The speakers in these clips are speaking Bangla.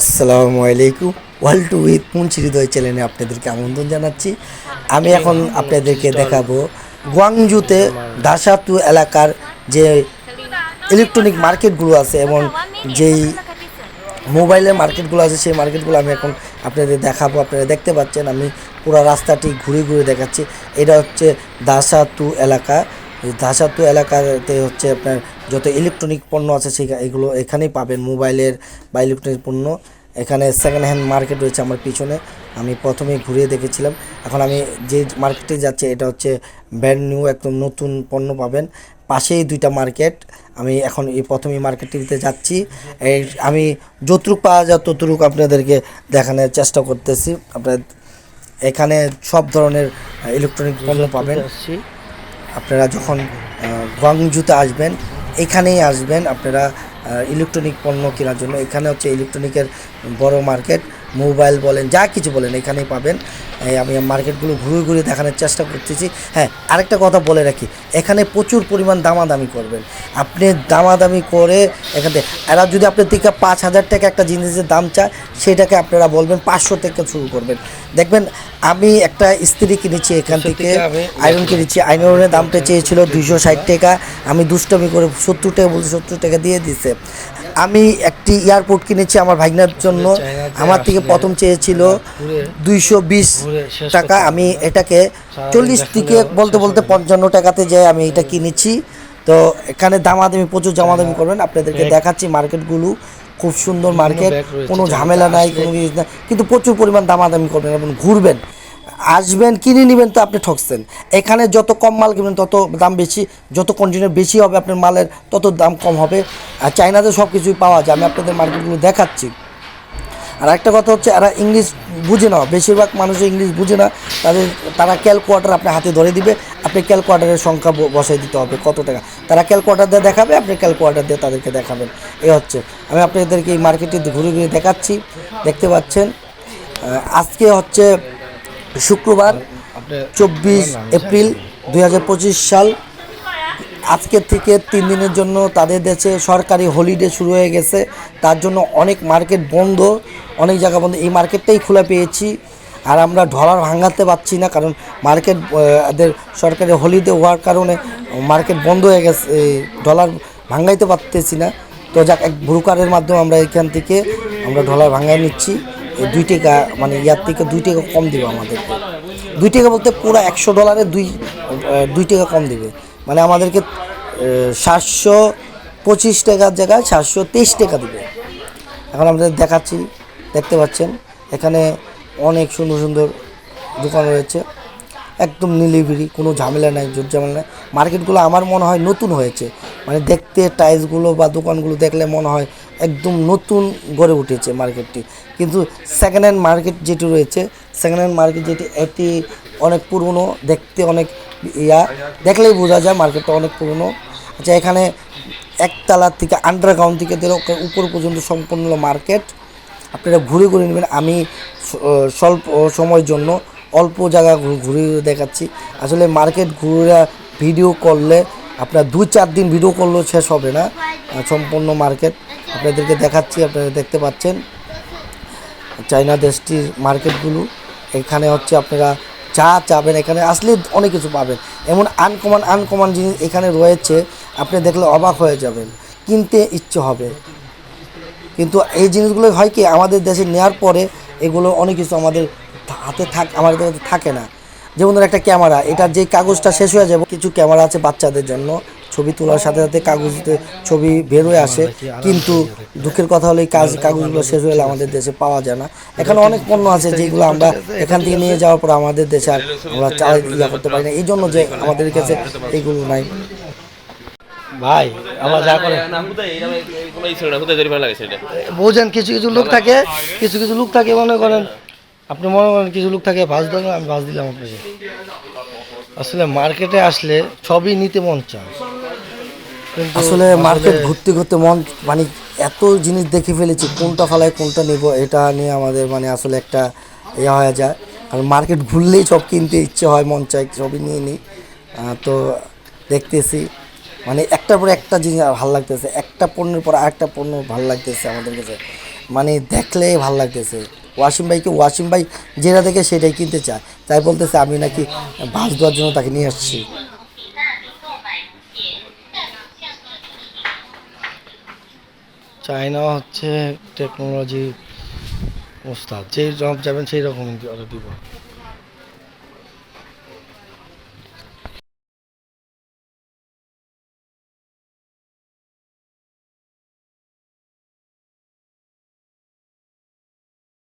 আসসালামু আলাইকুম। World tour with Munshi Hridoy চ্যানেলে আপনাদেরকে আমন্ত্রণ জানাচ্ছি। আমি এখন আপনাদেরকে দেখাবো গুয়াংজুতে দাসাতু এলাকার যে ইলেকট্রনিক মার্কেটগুলো আছে এবং যেই মোবাইলের মার্কেটগুলো আছে, সেই মার্কেটগুলো আমি এখন আপনাদের দেখাবো। আপনারা দেখতে পাচ্ছেন, আমি পুরো রাস্তাটি ঘুরে ঘুরে দেখাচ্ছি। এটা হচ্ছে দাসাতু এলাকা। এই দাসাতু এলাকাতে হচ্ছে আপনার যত ইলেকট্রনিক পণ্য আছে সেই এগুলো এখানেই পাবেন। মোবাইলের বা ইলেকট্রনিক পণ্য। এখানে সেকেন্ড হ্যান্ড মার্কেট রয়েছে আমার পিছনে। আমি প্রথমেই ঘুরিয়ে দেখেছিলাম। এখন আমি যে মার্কেটে যাচ্ছি এটা হচ্ছে ব্র্যান্ড নিউ একদম নতুন পণ্য পাবেন। পাশেই দুইটা মার্কেট আমি এখন এই প্রথমে মার্কেটটিতে যাচ্ছি। এই আমি যতটুক পাওয়া যায় ততটুক আপনাদেরকে দেখানোর চেষ্টা করতেছি। আপনার এখানে সব ধরনের ইলেকট্রনিক পণ্য পাবেন। আপনারা যখন গুয়াংজুতে আসবেন, এখানেই আসবেন, আপনারা ইলেকট্রনিক পণ্য কেনার জন্য। এখানে হচ্ছে ইলেকট্রনিকের বড় মার্কেট মোবাইল বলেন যা কিছু বলেন এখানেই পাবেন। আমি মার্কেটগুলো ঘুরে ঘুরে দেখানোর চেষ্টা করতেছি। হ্যাঁ আরেকটা কথা বলে রাখি এখানে প্রচুর পরিমাণ দামাদামি করবেন। আপনি দামাদামি করে এখান থেকে এরা যদি আপনার থেকে পাঁচ হাজার টাকা একটা জিনিসের দাম চায় সেটাকে আপনারা বলবেন পাঁচশো টাকা শুরু করবেন। দেখবেন আমি একটা স্ত্রী কিনেছি এখান থেকে আয়রন কিনেছি। আয়রনের দামটা চেয়েছিল দুইশো ষাট টাকা। আমি দুষ্টমি করে সত্তর টাকা বলতে সত্তর টাকা দিয়ে দিছে। আমি একটি এয়ারপোর্ট কিনেছি আমার ভাগনার জন্য। আমার থেকে প্রথম চেয়েছিল দুইশো বিশ টাকা আমি এটাকে চল্লিশ থেকে বলতে বলতে পঞ্চান্ন টাকাতে যে আমি এটা কিনেছি। তো এখানে দামাদামি প্রচুর দামাদামি করবেন আপনাদেরকে দেখাচ্ছি মার্কেটগুলো। খুব সুন্দর মার্কেট কোনো ঝামেলা নাই কোনো কিছু না কিন্তু প্রচুর পরিমাণ দামাদামি করবেন এবং ঘুরবেন। আসবেন কিনে নেবেন তো আপনি ঠকছেন। এখানে যত কম মাল কিনবেন তত দাম বেশি যত কন্টিনিউ বেশি হবে আপনার মালের তত দাম কম হবে। আর চাইনাতে সব কিছুই পাওয়া যায় আমি আপনাদের মার্কেটগুলো দেখাচ্ছি। আর একটা কথা হচ্ছে এরা ইংলিশ বুঝে না। বেশিরভাগ মানুষ ইংলিশ বুঝে না। তাদের তারা ক্যালকুয়াটার আপনার হাতে ধরে দিবে আপনি ক্যালকুয়াটারের সংখ্যা বসাই দিতে হবে কত টাকা। তারা ক্যালকুলেটার দিয়ে দেখাবে আপনি ক্যালকুয়াটার দিয়ে তাদেরকে দেখাবেন। এ হচ্ছে। আমি আপনাদেরকে এই মার্কেটে ঘুরে ঘুরে দেখাচ্ছি। দেখতে পাচ্ছেন আজকে হচ্ছে শুক্রবার চব্বিশ এপ্রিল দু হাজার পঁচিশ সাল। আজকের থেকে তিন দিনের জন্য তাদের দেশে সরকারি হলিডে শুরু হয়ে গেছে। তার জন্য অনেক মার্কেট বন্ধ, অনেক জায়গা বন্ধ। এই মার্কেটটাই খোলা পেয়েছি। আর আমরা ডলার ভাঙাতে পারছি না, কারণ মার্কেট এদের সরকারি হলিডে হওয়ার কারণে মার্কেট বন্ধ হয়ে গেছে। ডলার ভাঙাইতে পারতেছি না। তো যাক, এক ব্রোকারের মাধ্যমে আমরা এখান থেকে আমরা ডলার ভাঙাই নিচ্ছি। দুই টাকা মানে ইয়ার থেকে দুই টাকা কম দেবে আমাদেরকে। দুই টাকা বলতে পুরো একশো ডলারে দুই দুই টাকা কম দেবে। মানে আমাদেরকে সাতশো পঁচিশ টাকার জায়গায় সাতশো তেইশ টাকা দেবে। এখন আমাদের দেখাচ্ছি, দেখতে পাচ্ছেন, এখানে অনেক সুন্দর সুন্দর দোকান রয়েছে। একদম নিলিবিলি কোনো ঝামেলা নাই, জোর ঝামেলা নাই। মার্কেটগুলো আমার মনে হয় নতুন হয়েছে। মানে দেখতে, টাইলসগুলো বা দোকানগুলো দেখলে মনে হয় একদম নতুন গড়ে উঠেছে মার্কেটটি। কিন্তু সেকেন্ড হ্যান্ড মার্কেট যেটি রয়েছে সেকেন্ড হ্যান্ড মার্কেট যেটি, এটি অনেক পুরনো, দেখতে অনেক ইয়া। দেখলেই বোঝা যায় মার্কেটটা অনেক পুরনো। আচ্ছা এখানে একতলার থেকে আন্ডারগ্রাউন্ড থেকে ধরে উপর পর্যন্ত সম্পূর্ণ মার্কেট। আপনারা ঘুরে ঘুরে নেবেন। আমি স্বল্প সময়ের জন্য অল্প জায়গা ঘুরে দেখাচ্ছি। আসলে মার্কেট ঘুরে ভিডিও করলে আপনার দু চার দিন ভিডিও করলেও শেষ হবে না সম্পূর্ণ মার্কেট। আপনাদেরকে দেখাচ্ছি, আপনারা দেখতে পাচ্ছেন। চায়না দেশটির মার্কেটগুলো। এখানে হচ্ছে আপনারা যা চাবেন এখানে আসলে অনেক কিছু পাবেন। এমন আনকমন আনকমন জিনিস এখানে রয়েছে, আপনি দেখলে অবাক হয়ে যাবেন, কিনতে ইচ্ছে হবে। কিন্তু এই জিনিসগুলো হয় কি, আমাদের দেশে নেওয়ার পরে এগুলো অনেক কিছু আমাদের হাতে থাক, আমাদের থাকে না। যেমন ধরো একটা ক্যামেরা, এটা যে কাগজটা শেষ হয়ে যাবে, কিছু ক্যামেরা আছে বাচ্চাদের জন্য ছবি তোলার সাথে সাথে কাগজতে ছবি বের হয়ে আসে। কিন্তু দুঃখের কথা হলো এই কাজ কাগজগুলো শেষ হয়ে গেলে আমাদের দেশে পাওয়া যায় না। এখানে অনেক পণ্য আছে যেগুলো আমরা এখান থেকে নিয়ে যাওয়ার পর আমাদের দেশে আর আমরা চালাই ইয়া করতে পারি না। এই জন্য যে আমাদের কাছে এইগুলো নাই। ভাই আমরা যা করে। বোঝেন কিছু কিছু লোক থাকে কিছু কিছু লোক থাকে মনে করেন আপনি মনে করেন কিছু লোক থাকে ভাজ দেন আমি ভাজ দিলাম আপনাকে। আসলে মার্কেটে আসলে সবই নিতে মন চায়। আসলে মার্কেট ঘুরতে ঘুরতে মন মানে এত জিনিস দেখে ফেলেছি কোনটা ফালায় কোনটা নেব এটা নিয়ে আমাদের মানে আসলে একটা ইয়ে হয়ে যায়। আর মার্কেট ঘুরলেই সব কিনতে ইচ্ছে হয় মন চায় সবই নিয়ে নিই। তো দেখতেছি মানে একটার পর একটা জিনিস ভালো লাগতেছে একটা পণ্যের পর আরেকটা পণ্য ভালো লাগতেছে আমাদের কাছে। মানে দেখলে ভালো লাগতেছে। ওয়াসিম ভাইকে ওয়াসিম ভাই যেটা দেখে সেটাই কিনতে চায়। তাই বলতেছে আমি নাকি বাস দেওয়ার জন্য তাকে নিয়ে আসছি। চায়না হচ্ছে টেকনোলজি ওস্তাদ যেই রকম যাবেন সেই রকম অর্ডার দিব।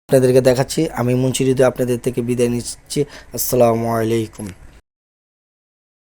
আপনাদেরকে দেখাচ্ছি, আমি মুন্সিরিতে আপনাদের থেকে বিদায় নিচ্ছি। আসসালামু আলাইকুম।